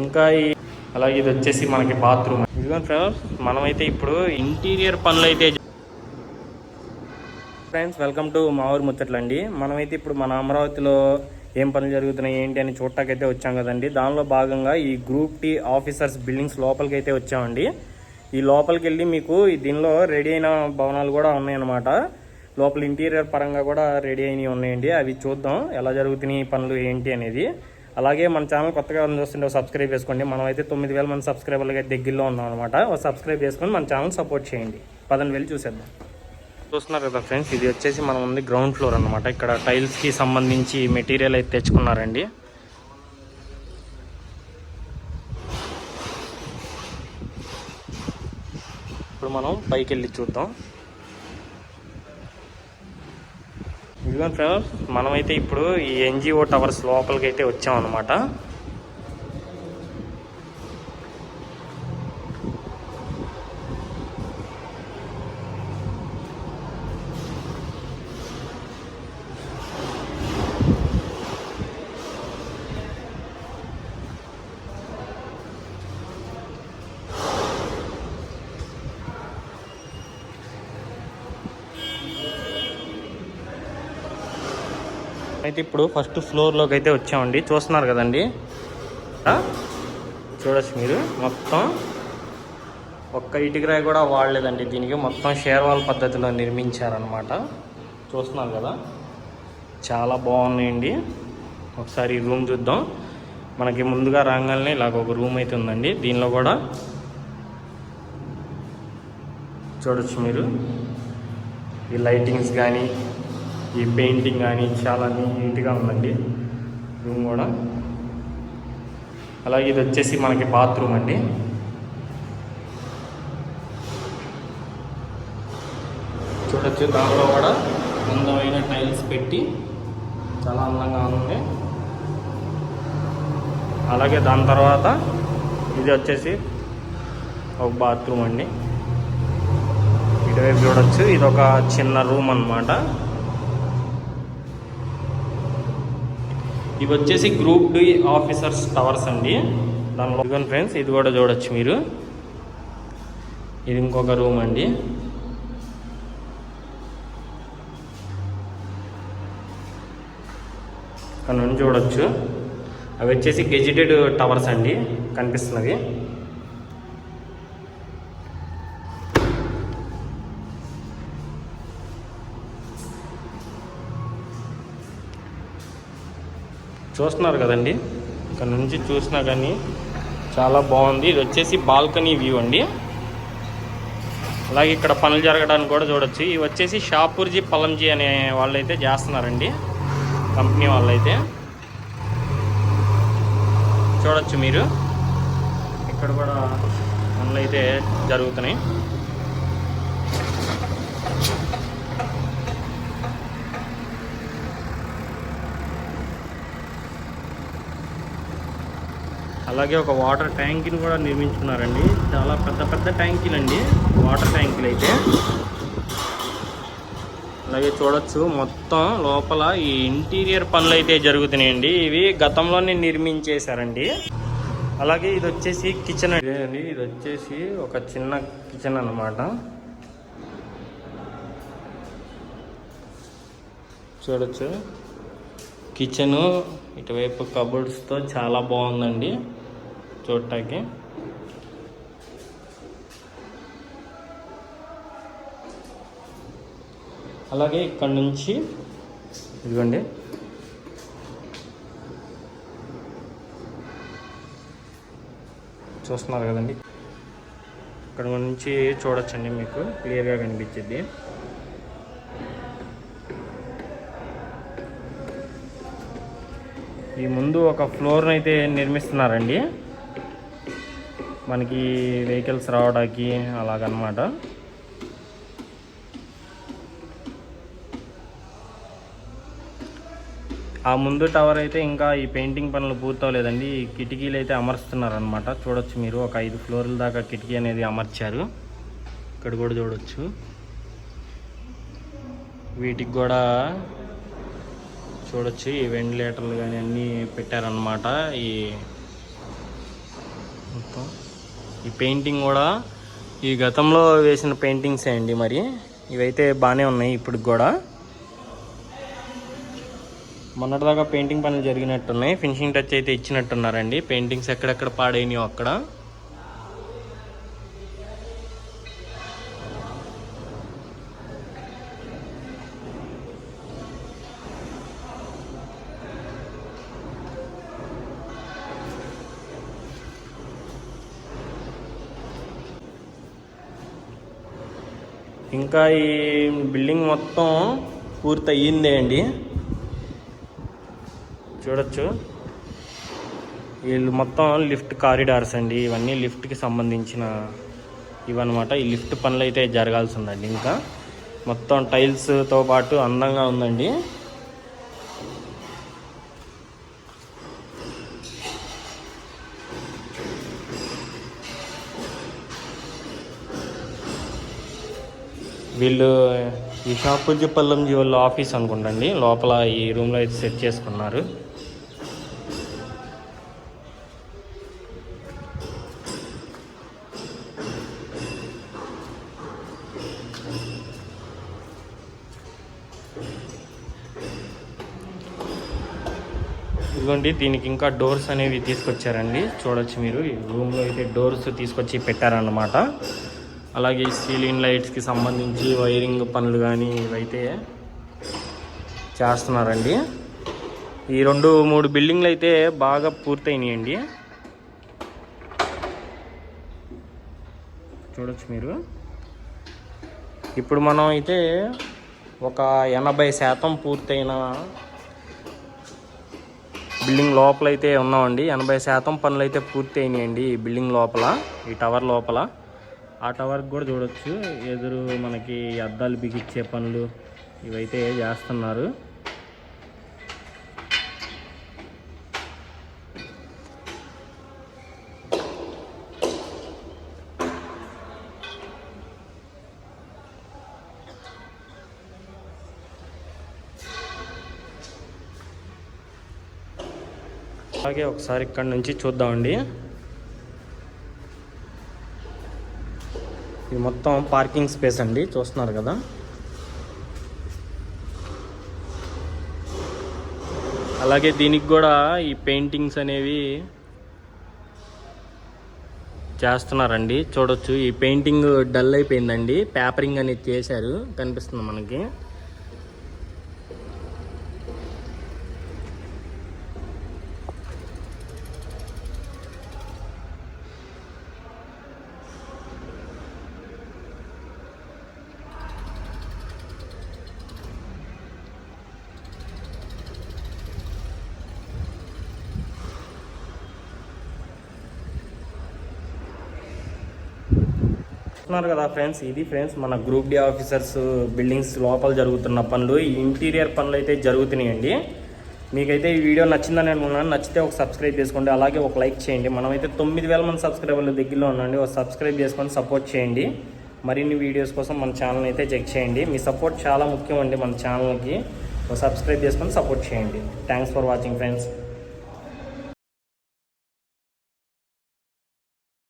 ఇంకా ఈ అలాగే ఇది వచ్చేసి మనకి బాత్రూమ్. ఇదిగోండి ఫ్రెండ్స్ మనమైతే ఇప్పుడు ఇంటీరియర్ పనులు అయితే ఫ్రెండ్స్ వెల్కమ్ టు మా ఊరు ముచ్చట్లండి. మనమైతే ఇప్పుడు మన అమరావతిలో ఏం పనులు జరుగుతున్నాయి ఏంటి అని చూడటాకైతే వచ్చాం కదండి. దానిలో భాగంగా ఈ గ్రూప్ టీ ఆఫీసర్స్ బిల్డింగ్స్ లోపలికి అయితే వచ్చామండి. ఈ లోపలికి వెళ్ళి మీకు దీనిలో రెడీ అయిన భవనాలు కూడా ఉన్నాయన్నమాట. లోపల ఇంటీరియర్ పరంగా కూడా రెడీ అయినవి ఉన్నాయండి. అవి చూద్దాం ఎలా జరుగుతున్నాయి పనులు ఏంటి అనేది. అలాగే మన ఛానల్ కొత్తగా చూస్తుంటే ఒక సబ్స్క్రైబ్ చేసుకోండి. మనం అయితే తొమ్మిది వేల మంది సబ్స్క్రైబర్లకి దగ్గరలో ఉన్నాం అనమాట ఒక సబ్స్క్రైబ్ చేసుకొని మన ఛానల్ సపోర్ట్ చేయండి. పదని వేలు చూసేద్దాం. చూస్తున్నారు కదా ఫ్రెండ్స్ ఇది వచ్చేసి మనం ఉంది గ్రౌండ్ ఫ్లోర్ అనమాట ఇక్కడ టైల్స్కి సంబంధించి మెటీరియల్ అయితే తెచ్చుకున్నారండి. ఇప్పుడు మనం పైకి వెళ్ళి చూద్దాం. ఇదిగోండి ఫ్రెండ్స్ మనమైతే ఇప్పుడు ఈ ఎన్జిఓ టవర్స్ లోపలికి అయితే వచ్చాం అయితే ఇప్పుడు ఫస్ట్ ఫ్లోర్లోకి అయితే వచ్చామండి. చూస్తున్నారు కదండి? చూడొచ్చు మీరు. మొత్తం ఒక్క ఇటుకరాయి కూడా వాడలేదండి. దీనికి మొత్తం షేర్వాల్ పద్ధతిలో నిర్మించారనమాట చూస్తున్నారు కదా? చాలా బాగున్నాయండి. ఒకసారి రూమ్ చూద్దాం. మనకి ముందుగా రాగానే ఇలాగ ఒక రూమ్ అయితే ఉందండి. దీనిలో కూడా చూడొచ్చు మీరు. ఈ లైటింగ్స్ కానీ ఈ పెయింటింగ్ కానీ చాలా నీట్గా ఉందండి. రూమ్ కూడా. అలాగే ఇది వచ్చేసి మనకి బాత్రూమ్ అండి. చూడొచ్చు దాంట్లో కూడా అందమైన టైల్స్ పెట్టి చాలా అందంగా ఉంది. అలాగే దాని తర్వాత ఇది వచ్చేసి ఒక బాత్రూమ్ అండి. ఇటువైపు చూడొచ్చు ఇది ఒక చిన్న రూమ్ అన్నమాట. ఇవి వచ్చేసి గ్రూప్ డి ఆఫీసర్స్ టవర్స్ అండి. దానిలో ఇదిగోండి ఫ్రెండ్స్ ఇది కూడా చూడొచ్చు మీరు. ఇది ఇంకొక రూమ్ అండి. ఇక్కడ నుండి చూడొచ్చు. అవి వచ్చేసి గెజిటెడ్ టవర్స్ అండి కనిపిస్తున్నవి. చూస్తున్నారు కదండి. ఇక్కడ నుంచి చూసినా కానీ చాలా బాగుంది. ఇది వచ్చేసి బాల్కనీ వ్యూ అండి. అలాగే ఇక్కడ పనులు జరగడానికి కూడా చూడొచ్చు. ఇవి వచ్చేసి షాపూర్జీ పలంజీ అనే వాళ్ళు అయితే చేస్తున్నారండి. కంపెనీ వాళ్ళు అయితే చూడొచ్చు మీరు. ఇక్కడ కూడా పనులు అయితే జరుగుతున్నాయి. అలాగే ఒక వాటర్ ట్యాంకీని కూడా నిర్మించుకున్నారండి. చాలా పెద్ద పెద్ద ట్యాంకీలు అండి వాటర్ ట్యాంకీలు అయితే. అలాగే చూడొచ్చు మొత్తం లోపల ఈ ఇంటీరియర్ పనులు అయితే జరుగుతున్నాయండి. ఇవి గతంలోనే నిర్మించేశారండి. అలాగే ఇది వచ్చేసి కిచెన్ అండి. ఇది వచ్చేసి ఒక చిన్న కిచెన్ అన్నమాట. చూడొచ్చు. కిచెను ఇటువైపు కబోర్డ్స్తో చాలా బాగుందండి. చూడటానికి అలాగే ఇక్కడ నుంచి ఇదిగోండి. చూస్తున్నారు కదండి. ఇక్కడ నుంచి చూడొచ్చండి మీకు క్లియర్గా కనిపించింది. ఈ ముందు ఒక ఫ్లోర్ని అయితే నిర్మిస్తున్నారండి. మనకి వెహికల్స్ రావడానికి అలాగనమాట. ఆ ముందు టవర్ అయితే ఇంకా ఈ పెయింటింగ్ పనులు పూర్తవలేదండి. ఈ కిటికీలు అయితే అమరుస్తున్నారనమాట. చూడొచ్చు మీరు ఒక ఐదు ఫ్లోర్ల దాకా కిటికీ అనేది అమర్చారు. ఇక్కడ కూడా చూడొచ్చు. వీటికి కూడా చూడొచ్చు ఈ వెంటిలేటర్లు కానీ అన్నీ పెట్టారనమాట. ఈ మొత్తం ఈ పెయింటింగ్ కూడా ఈ గతంలో వేసిన పెయింటింగ్సే అండి మరి. ఇవైతే బాగానే ఉన్నాయి ఇప్పుడు కూడా. మొన్నటిదాకా పెయింటింగ్ పనులు జరిగినట్టున్నాయి. ఫినిషింగ్ టచ్ అయితే ఇచ్చినట్టున్నారండి. పెయింటింగ్స్ ఎక్కడెక్కడ పాడైనాయో అక్కడ. ఇంకా ఈ బిల్డింగ్ మొత్తం పూర్తి అయ్యిందే అండి. చూడొచ్చు. వీళ్ళు మొత్తం లిఫ్ట్ కారిడార్స్ అండి. ఇవన్నీ లిఫ్ట్కి సంబంధించిన ఇవన్నమాట. ఈ లిఫ్ట్ పనులు అయితే జరగాల్సి ఉందండి ఇంకా. మొత్తం టైల్స్తో పాటు అందంగా ఉందండి. వీళ్ళు ఈ షాపుజీపల్లం వాళ్ళ ఆఫీస్ అనుకుంటండి. లోపల ఈ రూమ్లో అయితే సెట్ చేసుకున్నారు. ఇదిగోండి దీనికి ఇంకా డోర్స్ అనేవి తీసుకొచ్చారండి. చూడొచ్చు మీరు ఈ రూమ్లో అయితే డోర్స్ తీసుకొచ్చి పెట్టారన్నమాట. అలాగే సీలింగ్ లైట్స్కి సంబంధించి వైరింగ్ పనులు కానీ ఇవైతే చేస్తున్నారండి. ఈ రెండు మూడు బిల్డింగ్లు అయితే బాగా పూర్తయినాయండి. చూడొచ్చు మీరు. ఇప్పుడు మనం అయితే ఒక ఎనభై శాతం పూర్తయిన బిల్డింగ్ లోపల అయితే ఉన్నామండి. ఎనభై శాతం పనులు అయితే పూర్తి అయినాయండి ఈ బిల్డింగ్ లోపల ఈ టవర్ లోపల. ఆ టవర్కి కూడా చూడొచ్చు. ఎదురు మనకి అద్దాలు బిగించే పనులు ఇవైతే చేస్తున్నారు. అలాగే ఒకసారి ఇక్కడ నుంచి చూద్దామండి. ఇది మొత్తం పార్కింగ్ స్పేస్ అండి చూస్తున్నారు కదా. అలాగే దీనికి కూడా ఈ పెయింటింగ్స్ అనేవి చేస్తున్నారండి. చూడొచ్చు ఈ పెయింటింగ్ డల్ అయిపోయిందండి. పేపరింగ్ అనేది చేశారు కనిపిస్తుంది మనకి. చూస్తున్నారు కదా ఫ్రెండ్స్ ఇది ఫ్రెండ్స్ మన గ్రూప్ డి ఆఫీసర్స్ బిల్డింగ్స్ లోపల జరుగుతున్న పనులు ఈ ఇంటీరియర్ పనులు అయితే జరుగుతున్నాయండి. మీకైతే ఈ వీడియో నచ్చిందని అనుకున్నాను నచ్చితే ఒక సబ్స్క్రైబ్ చేసుకోండి అలాగే ఒక లైక్ చేయండి. మనమైతే తొమ్మిది వేల మంది సబ్స్క్రైబర్ల దగ్గరలో ఉండండి ఒక సబ్స్క్రైబ్ చేసుకొని సపోర్ట్ చేయండి. మరిన్ని వీడియోస్ కోసం మన ఛానల్ అయితే చెక్ చేయండి. మీ సపోర్ట్ చాలా ముఖ్యం అండి మన ఛానల్కి. ఒక సబ్స్క్రైబ్ చేసుకొని సపోర్ట్ చేయండి. Thanks for watching friends.